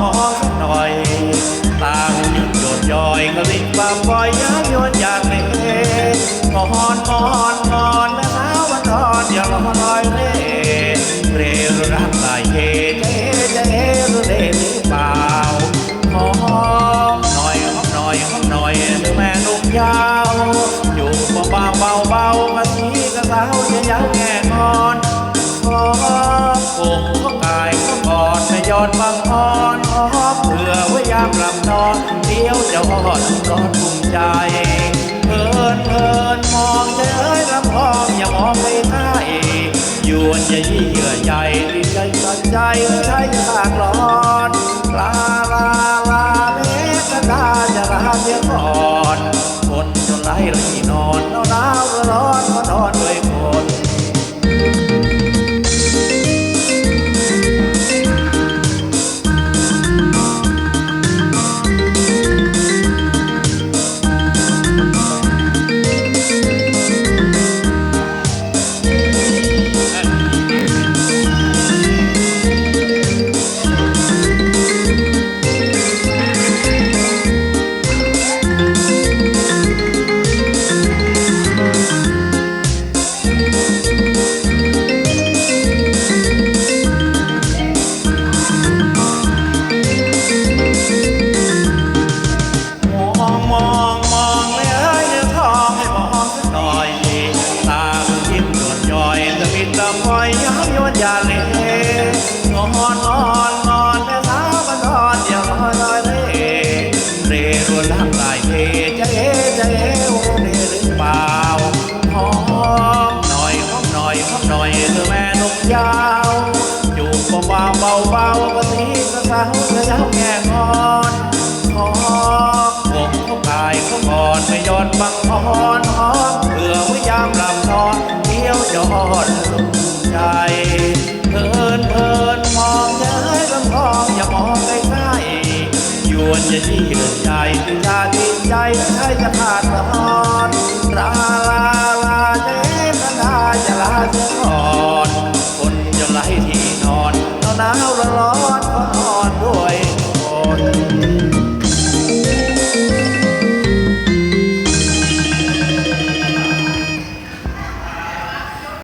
ขอนหน่อยต่างหยุดโยดย่อยก็รีบาปล่อยย้ำโยนอยากเล่นอนมอนมอนแม่าววันทอนอย่าลอยเร่เรรุรักลายเฮเจเจรุเรมีเปล่าขอหน่อยขอหน่อยขอหน่อยแม่นุ่มยาวอยู่บาเบาเบาเบากะสีกะสาวอย่ายักแง่งอน ยอดบางอ่อนขอเผื่อไว้ยามหลับนอนเดี๋ยวจะหอดร้อนภูมิใจเพลินเพลินมองเฉยลำพองอย่ามองไปใต้ยวนอย่ายี่เยื่อใหญ่ดีใจตัดใจใช้ขากร้อนลาลาลาเมกดาจะลาเสียก่อนคนจนไรรีนอนนหนาวร้อน ยย้ำยวนยาเล่งอนงอนงอนแม่สาวมันนอนอย่าลอยลอยเร่เร่รวนร่างกายเทจะเอจะเอโอเร่หรือเปล่าหอมหน่อยหอมหน่อยหอมหน่อยเธอแม่นกยาวจูบเบาเบาเบาก็สีกระสาวเธอเย้าแง่งอนขอกอกเขากายเขากอดไม่ยอดบังอ่อน จะดีเรื่ใจจะดีใจใครจะขาดสอนราลาลาเจนาจะลาจะขอ